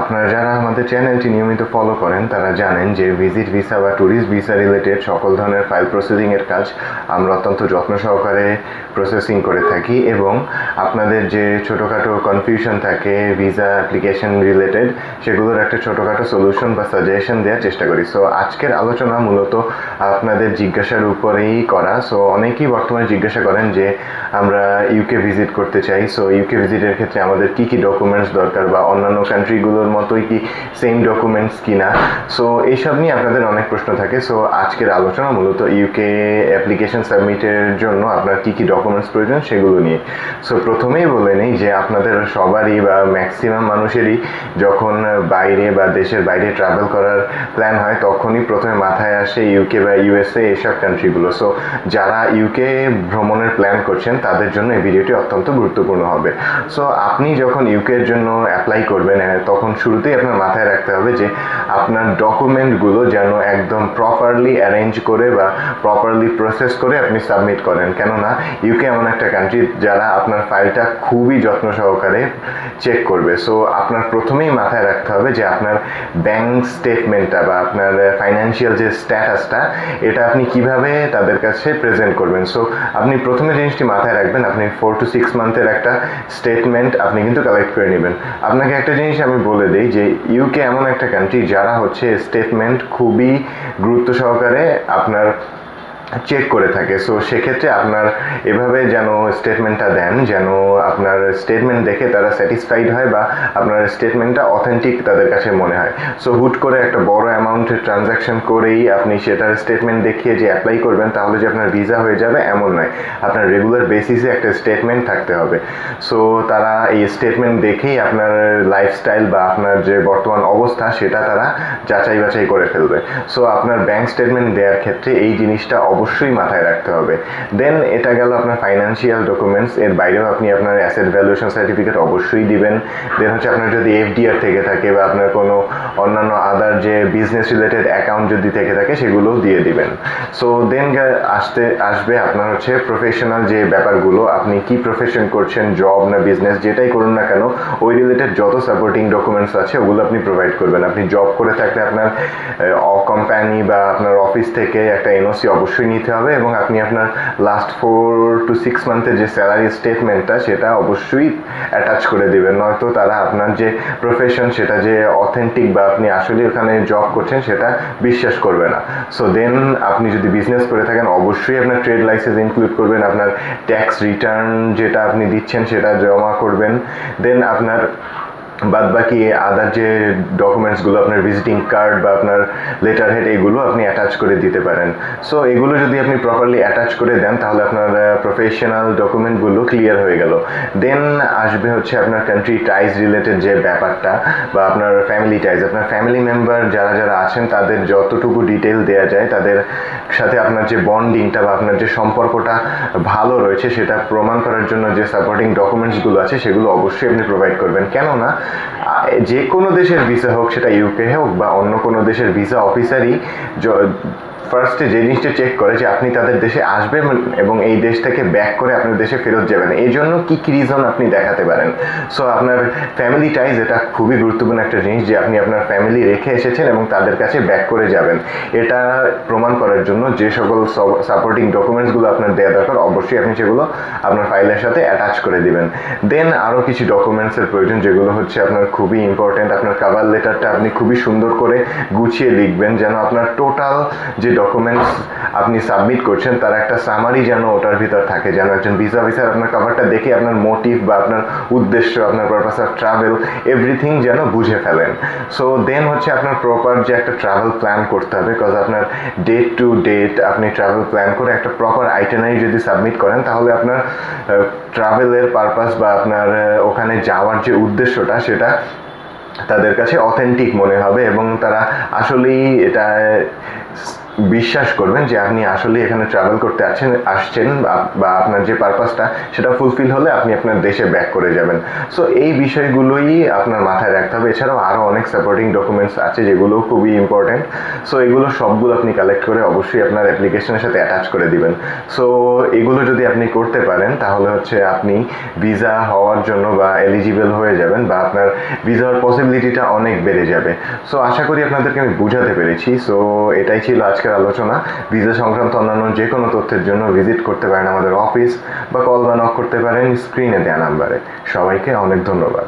আপনারা যারা আমাদের চ্যানেলটি নিয়মিত ফলো করেন, তারা জানেন যে ভিজিট ভিসা বা ট্যুরিস্ট ভিসা রিলেটেড সকল ধরনের ফাইল প্রসেসিংয়ের কাজ আমরা অত্যন্ত যত্ন সহকারে প্রসেসিং করে থাকি এবং আপনাদের যে ছোটোখাটো কনফিউশন থাকে ভিসা অ্যাপ্লিকেশন রিলেটেড সেগুলোর একটা ছোটোখাটো সলিউশন বা সাজেশন দেওয়ার চেষ্টা করি। সো আজকের আলোচনা মূলত আপনাদের জিজ্ঞাসার উপরেই করা। সো অনেকেই বর্তমানে জিজ্ঞাসা করেন যে আমরা ইউকে ভিজিট করতে চাই। সো ইউকে ভিজিটের ক্ষেত্রে আমাদের কী কী ডকুমেন্টস দরকার বা অন্যান্য কান্ট্রিগুলোর মতোই কি সেম ডকুমেন্টস কিনা? সো এইসব নিয়ে আপনাদের অনেক প্রশ্ন থাকে। সো আজকের আলোচনা মূলত ইউকে অ্যাপ্লিকেশন সাবমিটের জন্য আপনার কী কী ডকুমেন্টস প্রয়োজন সেগুলো নিয়ে। সো প্রথমেই বলে নিই যে আপনাদের সবারই বা ম্যাক্সিমাম মানুষেরই যখন বাইরে বা দেশের বাইরে ট্রাভেল করার প্ল্যান হয়, তখনই প্রথমে মাথায় আসে ইউকে বা ইউএসএ এসব কান্ট্রিগুলো সো যারা ইউকে ভ্রমণের প্ল্যান করছেন, তাদের জন্য এই ভিডিওটি অত্যন্ত গুরুত্বপূর্ণ হবে। সো আপনি যখন ইউকের জন্য অ্যাপ্লাই করবেন তখন শুরুতেই আপনার মাথায় রাখতে হবে যে আপনার ডকুমেন্টগুলো যেন একদম প্রপারলি অ্যারেঞ্জ করে বা প্রপারলি প্রসেস করে আপনি সাবমিট করেন। কেননা ইউকে এমন একটা কান্ট্রি যারা আপনার ফাইলটা খুবই যত্ন সহকারে চেক করবে। সো আপনার প্রথমেই মাথায় রাখতে হবে যে আপনার ব্যাংক স্টেটমেন্টটা বা আপনার ফাইন্যান্সিয়াল যে স্ট্যাটাসটা এটা আপনি কীভাবে তাদের কাছে প্রেজেন্ট করবেন। সো আপনি প্রথমে জিনিসটি মাথায় রাখবেন, আপনি ফোর টু সিক্স মান্থের একটা স্টেটমেন্ট আপনি কিন্তু কালেক্ট করে নেবেন। আপনাকে একটা জিনিস আমি বলে দিই যে ইউকে এমন একটা কান্ট্রি যারা হচ্ছে স্টেটমেন্ট খুবই গুরুত্ব সহকারে আপনার চেক করে থাকে। সো সেক্ষেত্রে আপনার এভাবে যেন স্টেটমেন্টটা দেন, যেন আপনার স্টেটমেন্ট দেখে তারা স্যাটিসফাইড হয় বা আপনার স্টেটমেন্টটা অথেন্টিক তাদের কাছে মনে হয়। সো হুট করে একটা বড় অ্যামাউন্টের ট্রানজ্যাকশন করেই আপনি সেটার স্টেটমেন্ট দেখিয়ে যে অ্যাপ্লাই করবেন, তাহলে যে আপনার ভিসা হয়ে যাবে এমন নয়। আপনার রেগুলার বেসিসে একটা স্টেটমেন্ট থাকতে হবে। সো তারা এই স্টেটমেন্ট দেখেই আপনার লাইফস্টাইল বা আপনার যে বর্তমান অবস্থা, সেটা তারা যাচাই বাছাই করে ফেলবে। সো আপনার ব্যাংক স্টেটমেন্ট দেওয়ার ক্ষেত্রে এই জিনিসটা অবশ্যই মাথায় রাখতে হবে। দেন এটা গেল আপনার ফাইন্যান্সিয়াল ডকুমেন্টস এর বাইরেও আপনি আপনার অ্যাসেট ভ্যালুয়েশন সার্টিফিকেট অবশ্যই দিবেন। দেন হচ্ছে আপনার যদি এফডিআর থেকে থাকে বা আপনার কোনো অন্যান্য আদার যে বিজনেস রিলেটেড অ্যাকাউন্ট যদি থেকে থাকে, সেগুলোও দিয়ে দিবেন। সো দেন আসতে, আসবে আপনার হচ্ছে প্রফেশনাল যে ব্যাপারগুলো, আপনি কি প্রফেশন করছেন জব না বিজনেস যেটাই করুন না কেন, ওই রিলেটেড যত সাপোর্টিং ডকুমেন্টস আছে, ওগুলো আপনি প্রোভাইড করবেন। আপনি জব করে থাকলে আপনার কোম্পানি বা আপনার অফিস থেকে একটা এনওসি অবশ্যই নিতে হবে এবং আপনি আপনার লাস্ট ফোর টু সিক্স মান্থের যে স্যালারি স্টেটমেন্টটা সেটা অবশ্যই অ্যাটাচ করে দেবেন। নয়তো তারা আপনার যে প্রফেশন সেটা যে অথেন্টিক বা আপনি আসলে ওখানে জব করছেন, সেটা বিশ্বাস করবে না। সো দেন আপনি যদি বিজনেস করে থাকেন, অবশ্যই আপনার ট্রেড লাইসেন্স ইনক্লুড করবেন, আপনার ট্যাক্স রিটার্ন যেটা আপনি দিচ্ছেন, সেটা জমা করবেন। দেন আপনার বাদ বাকি আদার যে ডকুমেন্টসগুলো আপনার ভিজিটিং কার্ড বা আপনার লেটার হেড এগুলো আপনি অ্যাটাচ করে দিতে পারেন। সো এগুলো যদি আপনি প্রপারলি অ্যাটাচ করে দেন, তাহলে আপনার প্রফেশনাল ডকুমেন্টগুলো ক্লিয়ার হয়ে গেল। দেন আসবে হচ্ছে আপনার কান্ট্রি টাইজ রিলেটেড যে ব্যাপারটা, বা আপনার ফ্যামিলি টাইজ আপনার ফ্যামিলি মেম্বার যারা যারা আছেন, তাদের যতটুকু ডিটেল দেওয়া যায়, তাদের সাথে আপনার যে বন্ডিংটা বা আপনার যে সম্পর্কটা ভালো রয়েছে, সেটা প্রমাণ করার জন্য যে সাপোর্টিং ডকুমেন্টসগুলো আছে, সেগুলো অবশ্যই আপনি প্রোভাইড করবেন। কেননা যে কোনো দেশের ভিসা হোক, সেটা ইউকে হোক বা অন্য কোনো দেশের ভিসা অফিসারই Thank you. ফার্স্টে যে জিনিসটা চেক করে যে আপনি তাদের দেশে আসবেন এবং এই দেশ থেকে ব্যাক করে আপনার দেশে ফেরত যাবেন। এই জন্য কী কী রিজন আপনি দেখাতে পারেন? সো আপনার ফ্যামিলি টাইজ এটা খুবই গুরুত্বপূর্ণ একটা জিনিস যে আপনি আপনার ফ্যামিলি রেখে এসেছেন এবং তাদের কাছে ব্যাক করে যাবেন। এটা প্রমাণ করার জন্য যে সকল সাপোর্টিং ডকুমেন্টসগুলো আপনার দেওয়া দরকার, অবশ্যই আপনি সেগুলো আপনার ফাইলের সাথে অ্যাটাচ করে দিবেন। দেন আরও কিছু ডকুমেন্টসের প্রয়োজন যেগুলো হচ্ছে আপনার খুবই ইম্পর্টেন্ট আপনার কাভার লেটারটা আপনি খুবই সুন্দর করে গুছিয়ে লিখবেন যেন আপনার টোটাল যে ডকুমেন্টস আপনি সাবমিট করছেন, তার একটা সামারি যেন ওটার ভিতর থাকে। যেন একজন ভিসা অফিসার আপনার কাভারটা দেখে আপনার মোটিভ বা আপনার উদ্দেশ্য, আপনার পারপাস অফ ট্রাভেল এভরিথিং যেন বুঝে ফেলেন। সো দেন হচ্ছে আপনার প্রপার যে একটা ট্রাভেল প্ল্যান করতে হবে বিকজ আপনার ডেট টু ডেট আপনি ট্রাভেল প্ল্যান করে একটা প্রপার আইটেনারি যদি সাবমিট করেন, তাহলে আপনার ট্রাভেলের পারপাস বা আপনার ওখানে যাওয়ার যে উদ্দেশ্যটা, সেটা তাদের কাছে অথেন্টিক মনে হবে এবং তারা আসলেই এটা বিশ্বাস করবেন যে আপনি আসলে এখানে ট্রাভেল করতে আছেন, আসছেন বা- আপনার যে পারপাসটা সেটা ফুলফিল হলে আপনি আপনার দেশে ব্যাক করে যাবেন। সো এই বিষয়গুলোই আপনার মাথায় রাখতে হবে। এছাড়াও আরও অনেক সাপোর্টিং ডকুমেন্টস আছে যেগুলো খুবই ইম্পর্ট্যান্ট সো এগুলো সবগুলো আপনি কালেক্ট করে অবশ্যই আপনার অ্যাপ্লিকেশনের সাথে অ্যাটাচ করে দিবেন। সো এগুলো যদি আপনি করতে পারেন, তাহলে হচ্ছে আপনি ভিসা হওয়ার জন্য বা এলিজিবল হয়ে যাবেন বা আপনার ভিসা হওয়ার পসিবিলিটিটা অনেক বেড়ে যাবে। সো আশা করি আপনাদেরকে আমি বুঝাতে পেরেছি। সো এটাই ছিল আজকের আলোচনা। ভিসা সংক্রান্ত অন্যান্য যে কোনো তথ্যের জন্য ভিজিট করতে পারেন আমাদের অফিস বা কল বা নক করতে পারেন স্ক্রিনে দেওয়া নাম্বারে সবাইকে অনেক ধন্যবাদ।